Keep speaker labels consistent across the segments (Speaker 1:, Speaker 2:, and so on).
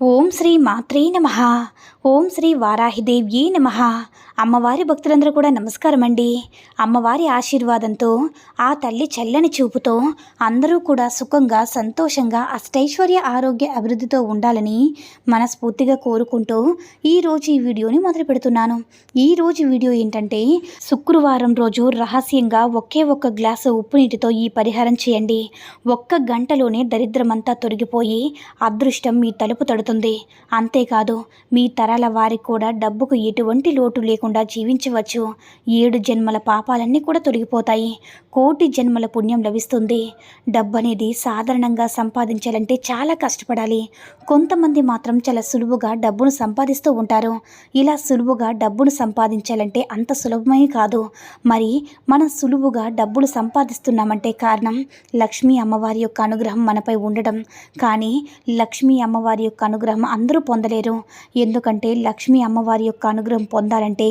Speaker 1: ఓం శ్రీ మాత్రే నమ. ఓం శ్రీ వారాహిదేవ్యే నమ. అమ్మవారి భక్తులందరూ కూడా నమస్కారం అండి. అమ్మవారి ఆశీర్వాదంతో ఆ తల్లి చల్లని చూపుతో అందరూ కూడా సుఖంగా సంతోషంగా అష్టైశ్వర్య ఆరోగ్య అభివృద్ధితో ఉండాలని మనస్ఫూర్తిగా కోరుకుంటూ ఈరోజు ఈ వీడియోని మొదలు పెడుతున్నాను. ఈరోజు వీడియో ఏంటంటే శుక్రవారం రోజు రహస్యంగా ఒకే ఒక్క గ్లాసు ఉప్పు నీటితో ఈ పరిహారం చేయండి. ఒక్క గంటలోనే దరిద్రమంతా తొలగిపోయి అదృష్టం మీ తలుపు తడుతుంది అంతేకాదు మీ తరాల వారికి కూడా డబ్బుకు ఎటువంటి లోటు లేకుండా జీవించవచ్చు. ఏడు జన్మల పాపాలన్నీ కూడా తొలగిపోతాయి. కోటి జన్మల పుణ్యం లభిస్తుంది. డబ్బు అనేది సాధారణంగా సంపాదించాలంటే చాలా కష్టపడాలి. కొంతమంది మాత్రం చాలా సులువుగా డబ్బును సంపాదిస్తూ ఉంటారు. ఇలా సులువుగా డబ్బును సంపాదించాలంటే అంత సులభమే కాదు. మరి మనం సులువుగా డబ్బులు సంపాదిస్తున్నామంటే కారణం లక్ష్మీ అమ్మవారి యొక్క అనుగ్రహం మనపై ఉండడం. కానీ లక్ష్మీ అమ్మవారి యొక్క అనుగ్రహం అందరూ పొందలేరు. ఎందుకంటే లక్ష్మీ అమ్మవారి యొక్క అనుగ్రహం పొందాలంటే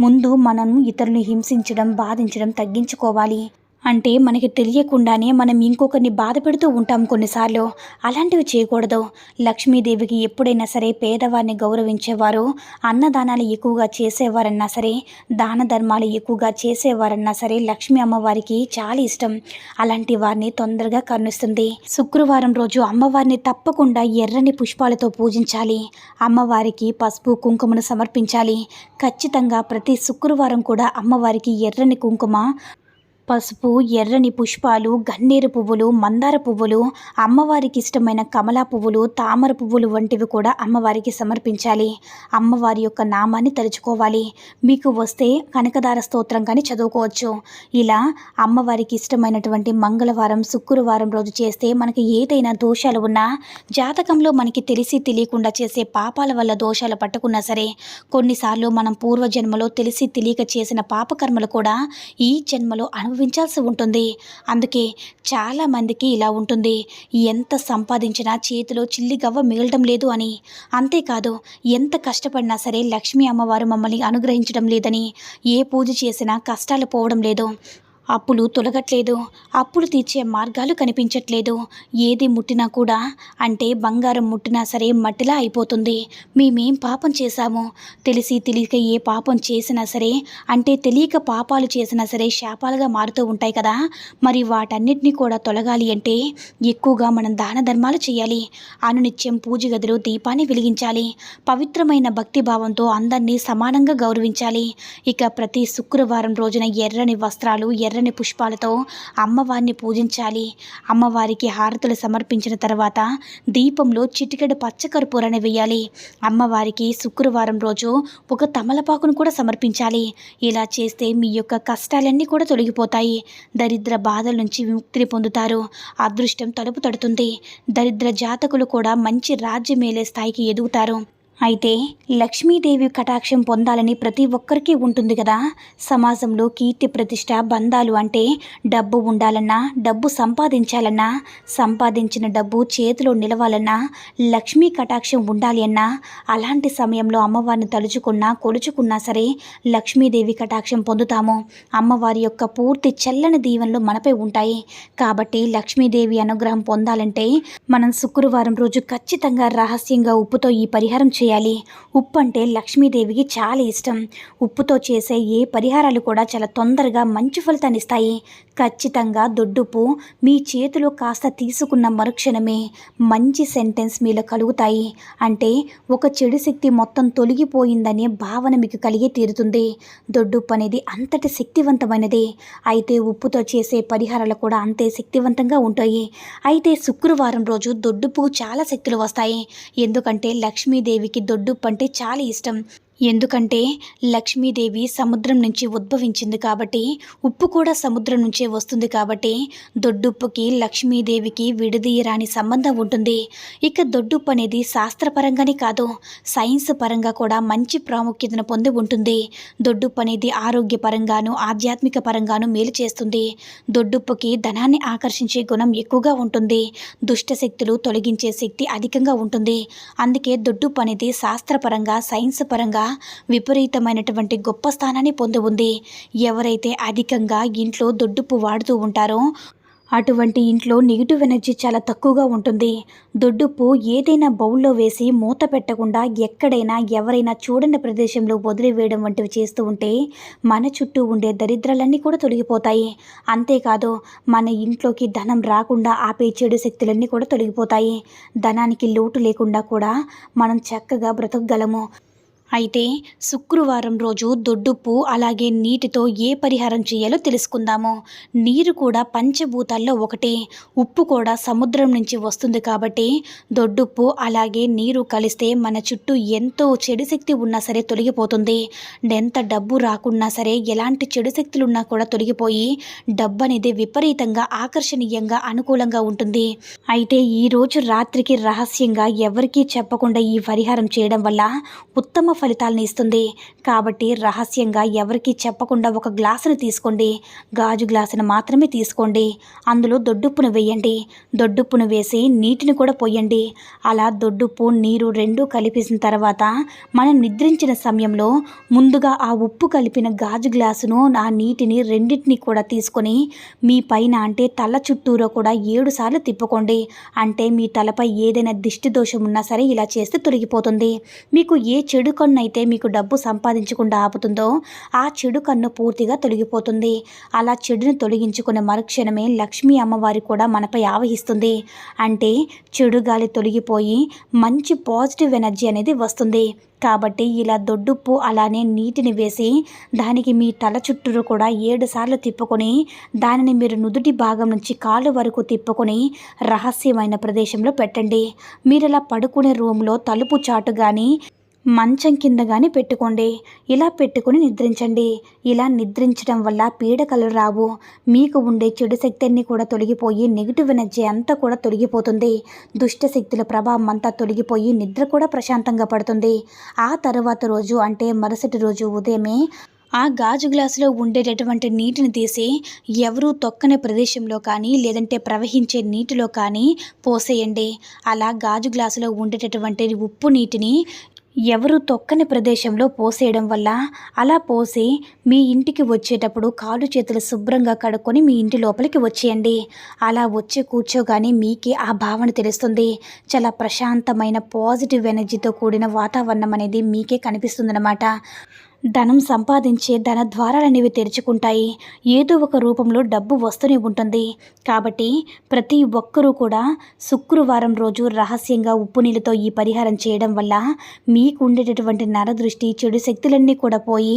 Speaker 1: ముందు మనం ఇతరులను హింసించడం బాధించడం తగ్గించుకోవాలి. అంటే మనకి తెలియకుండానే మనం ఇంకొకరిని బాధ పెడుతూ ఉంటాం కొన్నిసార్లు. అలాంటివి చేయకూడదు. లక్ష్మీదేవికి ఎప్పుడైనా సరే పేదవారిని గౌరవించేవారు అన్నదానాలు ఎక్కువగా చేసేవారన్నా సరే దాన ధర్మాలు ఎక్కువగా చేసేవారన్నా సరే లక్ష్మీ అమ్మవారికి చాలా ఇష్టం. అలాంటి వారిని తొందరగా కరుణిస్తుంది. శుక్రవారం రోజు అమ్మవారిని తప్పకుండా ఎర్రని పుష్పాలతో పూజించాలి. అమ్మవారికి పసుపు కుంకుమను సమర్పించాలి. ఖచ్చితంగా ప్రతి శుక్రవారం కూడా అమ్మవారికి ఎర్రని కుంకుమ పసుపు ఎర్రని పుష్పాలు గన్నేరు పువ్వులు మందార పువ్వులు అమ్మవారికి ఇష్టమైన కమలా పువ్వులు తామర పువ్వులు వంటివి కూడా అమ్మవారికి సమర్పించాలి. అమ్మవారి యొక్క నామాన్ని తలుచుకోవాలి. మీకు వస్తే కనకదార స్తోత్రం కానీ చదువుకోవచ్చు. ఇలా అమ్మవారికి ఇష్టమైనటువంటి మంగళవారం శుక్రవారం రోజు చేస్తే మనకి ఏదైనా దోషాలు ఉన్నా జాతకంలో మనకి తెలిసి తెలియకుండా చేసే పాపాల వల్ల దోషాలు పట్టుకున్నా సరే కొన్నిసార్లు మనం పూర్వజన్మలో తెలిసి తెలియక చేసిన పాపకర్మలు కూడా ఈ జన్మలో అనుభవించాల్సి ఉంటుంది. అందుకే చాలామందికి ఇలా ఉంటుంది. ఎంత సంపాదించినా చేతిలో చిల్లి గవ్వ మిగలడం లేదు అని. అంతేకాదు ఎంత కష్టపడినా సరే లక్ష్మీ అమ్మవారు మమ్మల్ని అనుగ్రహించడం లేదని. ఏ పూజ చేసినా కష్టాలు పోవడం లేదు. అప్పులు తొలగట్లేదు. అప్పులు తీర్చే మార్గాలు కనిపించట్లేదు. ఏది ముట్టినా కూడా అంటే బంగారం ముట్టినా సరే మట్టిలా అయిపోతుంది. మేమేం పాపం చేశాము? తెలిసి తెలియక ఏ పాపం చేసినా సరే అంటే తెలియక పాపాలు చేసినా సరే శాపాలుగా మారుతూ ఉంటాయి కదా. మరి వాటన్నిటిని కూడా తొలగాలి అంటే ఎక్కువగా మనం దాన ధర్మాలు చేయాలి. అనునిత్యం పూజ గదిలో దీపాన్ని వెలిగించాలి. పవిత్రమైన భక్తి భావంతో అందరినీ సమానంగా గౌరవించాలి. ఇక ప్రతి శుక్రవారం రోజున ఎర్రని వస్త్రాలు ఎర్ర ఎర్రని పుష్పాలతో అమ్మవారిని పూజించాలి. అమ్మవారికి హారతులు సమర్పించిన తర్వాత దీపంలో చిటికెడు పచ్చకర్పూరాన్ని వేయాలి. అమ్మవారికి శుక్రవారం రోజు ఒక తమలపాకును కూడా సమర్పించాలి. ఇలా చేస్తే మీ యొక్క కష్టాలన్నీ కూడా తొలగిపోతాయి. దరిద్ర బాధల నుంచి విముక్తిని పొందుతారు. అదృష్టం తలుపు తడుతుంది. దరిద్ర జాతకులు కూడా మంచి రాజ్యమేలే స్థాయికి ఎదుగుతారు. అయితే లక్ష్మీదేవి కటాక్షం పొందాలని ప్రతి ఒక్కరికి ఉంటుంది కదా. సమాజంలో కీర్తి ప్రతిష్ట బంధాలు అంటే డబ్బు ఉండాలన్నా డబ్బు సంపాదించాలన్నా సంపాదించిన డబ్బు చేతిలో నిలవాలన్నా లక్ష్మీ కటాక్షం ఉండాలి అన్నా అలాంటి సమయంలో అమ్మవారిని తలుచుకున్నా కొలుచుకున్నా సరే లక్ష్మీదేవి కటాక్షం పొందుతాము. అమ్మవారి యొక్క పూర్తి చల్లని దీవెనలు మనపై ఉంటాయి. కాబట్టి లక్ష్మీదేవి అనుగ్రహం పొందాలంటే మనం శుక్రవారం రోజు ఖచ్చితంగా రహస్యంగా ఉప్పుతో ఈ పరిహారం చేయాలి. ఉప్పు అంటే లక్ష్మీదేవికి చాలా ఇష్టం. ఉప్పుతో చేసే ఏ పరిహారాలు కూడా చాలా తొందరగా మంచి ఫలితాన్ని ఇస్తాయి. ఖచ్చితంగా దొడ్డుపు మీ చేతిలో కాస్త తీసుకున్న మరుక్షణమే మంచి సెంటెన్స్ మీలో కలుగుతాయి. అంటే ఒక చెడు శక్తి మొత్తం తొలగిపోయిందనే భావన మీకు కలిగే తీరుతుంది. దొడ్డుప్పు అనేది అంతటి శక్తివంతమైనది. అయితే ఉప్పుతో చేసే పరిహారాలు కూడా అంతే శక్తివంతంగా ఉంటాయి. అయితే శుక్రవారం రోజు దొడ్డుప్పుకు చాలా శక్తులు వస్తాయి. ఎందుకంటే లక్ష్మీదేవికి దొడ్డుప్పు అంటే చాలా ఇష్టం. ఎందుకంటే లక్ష్మీదేవి సముద్రం నుంచి ఉద్భవించింది కాబట్టి ఉప్పు కూడా సముద్రం నుంచే వస్తుంది కాబట్టి దొడ్డుప్పుకి లక్ష్మీదేవికి విడదీయరాని సంబంధం ఉంటుంది. ఇక దొడ్డుప్పు అనేది శాస్త్రపరంగానే కాదు సైన్స్ పరంగా కూడా మంచి ప్రాముఖ్యతను పొంది ఉంటుంది. దొడ్డుప్పు అనేది ఆరోగ్యపరంగాను ఆధ్యాత్మిక పరంగాను మేలు చేస్తుంది. దొడ్డుప్పుకి ధనాన్ని ఆకర్షించే గుణం ఎక్కువగా ఉంటుంది. దుష్ట శక్తులు తొలగించే శక్తి అధికంగా ఉంటుంది. అందుకే దొడ్డుప్పు అనేది శాస్త్రపరంగా సైన్స్ పరంగా విపరీతమైనటువంటి గొప్ప స్థానాన్ని పొంది ఉంది ఎవరైతే అధికంగా ఇంట్లో దొడ్డుప్పు వాడుతూ ఉంటారో అటువంటి ఇంట్లో నెగిటివ్ ఎనర్జీ చాలా తక్కువగా ఉంటుంది. దొడ్డుప్పు ఏదైనా బౌల్లో వేసి మూత పెట్టకుండా ఎక్కడైనా ఎవరైనా చూడని ప్రదేశంలో వదిలివేయడం వంటివి చేస్తూ ఉంటే మన చుట్టూ ఉండే దరిద్రాలన్నీ కూడా తొలగిపోతాయి. అంతేకాదు మన ఇంట్లోకి ధనం రాకుండా ఆపే చెడు శక్తులన్నీ కూడా తొలగిపోతాయి. ధనానికి లోటు లేకుండా కూడా మనం చక్కగా బ్రతకగలము. అయితే శుక్రవారం రోజు దొడ్డుప్పు అలాగే నీటితో ఏ పరిహారం చేయాలో తెలుసుకుందాము. నీరు కూడా పంచభూతాల్లో ఒకటి. ఉప్పు కూడా సముద్రం నుంచి వస్తుంది కాబట్టి దొడ్డుప్పు అలాగే నీరు కలిస్తే మన చుట్టూ ఎంతో చెడు శక్తి ఉన్నా సరే తొలగిపోతుంది. ఎంత డబ్బు రాకున్నా సరే ఎలాంటి చెడు శక్తులు ఉన్నా కూడా తొలగిపోయి డబ్బు అనేది విపరీతంగా ఆకర్షణీయంగా అనుకూలంగా ఉంటుంది. అయితే ఈరోజు రాత్రికి రహస్యంగా ఎవరికీ చెప్పకుండా ఈ పరిహారం చేయడం వల్ల ఉత్తమ ఫలితాలను ఇస్తుంది. కాబట్టి రహస్యంగా ఎవరికీ చెప్పకుండా ఒక గ్లాసును తీసుకోండి. గాజు గ్లాసును మాత్రమే తీసుకోండి. అందులో దొడ్డుప్పును వేయండి. దొడ్డుప్పును వేసి నీటిని కూడా పోయండి. అలా దొడ్డుప్పు నీరు రెండు కలిపేసిన తర్వాత మనం నిద్రించిన సమయంలో ముందుగా ఆ ఉప్పు కలిపిన గాజు గ్లాసును ఆ నీటిని రెండింటిని కూడా తీసుకొని మీ పైన అంటే తల చుట్టూరా కూడా ఏడు సార్లు తిప్పుకోండి. అంటే మీ తలపై ఏదైనా దిష్టి దోషం ఉన్నా సరే ఇలా చేస్తే తొలగిపోతుంది. మీకు ఏ చెడు కన్నైతే అయితే మీకు డబ్బు సంపాదించకుండా ఆపుతుందో ఆ చెడు కన్ను పూర్తిగా తొలగిపోతుంది అలా చెడుని తొలగించుకునే మరుక్షణమే లక్ష్మీ అమ్మవారి కూడా మనపై ఆవహిస్తుంది అంటే చెడు గాలి తొలగిపోయి మంచి పాజిటివ్ ఎనర్జీ అనేది వస్తుంది కాబట్టి ఇలా దొడ్డుప్పు అలానే నీటిని వేసి దానికి మీ తల చుట్టూరు కూడా ఏడు సార్లు తిప్పుకొని దానిని మీరు నుదుటి భాగం నుంచి కాళ్ళు వరకు తిప్పుకొని రహస్యమైన ప్రదేశంలో పెట్టండి మీరు ఇలా పడుకునే రూమ్లో తలుపు చాటు కానీ మంచం కింద కానీ పెట్టుకోండి. ఇలా పెట్టుకుని నిద్రించండి. ఇలా నిద్రించడం వల్ల పీడకలు రావు. మీకు ఉండే చెడు శక్తి అన్నీ కూడా తొలగిపోయి నెగిటివ్ ఎనర్జీ అంతా కూడా తొలగిపోతుంది. దుష్ట శక్తుల ప్రభావం అంతా తొలగిపోయి నిద్ర కూడా ప్రశాంతంగా పడుతుంది. ఆ తర్వాత రోజు అంటే మరుసటి రోజు ఉదయమే ఆ గాజు గ్లాసులో ఉండేటటువంటి నీటిని తీసి ఎవరూ తొక్కని ప్రదేశంలో కానీ లేదంటే ప్రవహించే నీటిలో కానీ పోసేయండి. అలా గాజు గ్లాసులో ఉండేటటువంటి ఉప్పు నీటిని ఎవరు తొక్కని ప్రదేశంలో పోసేయడం వల్ల? అలా పోసి మీ ఇంటికి వచ్చేటప్పుడు కాలు చేతులు శుభ్రంగా కడుక్కొని మీ ఇంటి లోపలికి వచ్చేయండి. అలా వచ్చి కూర్చోగానే మీకే ఆ భావన తెలుస్తుంది. చాలా ప్రశాంతమైన పాజిటివ్ ఎనర్జీతో కూడిన వాతావరణం అనేది మీకే కనిపిస్తుందన్నమాట. ధనం సంపాదించే ధన ద్వారాలనేవి తెరుచుకుంటాయి. ఏదో ఒక రూపంలో డబ్బు వస్తూనే ఉంటుంది. కాబట్టి ప్రతి ఒక్కరూ కూడా శుక్రవారం రోజు రహస్యంగా ఉప్పు నీళ్ళతో ఈ పరిహారం చేయడం వల్ల మీకు ఉండేటటువంటి నరదృష్టి చెడు శక్తులన్నీ కూడా పోయి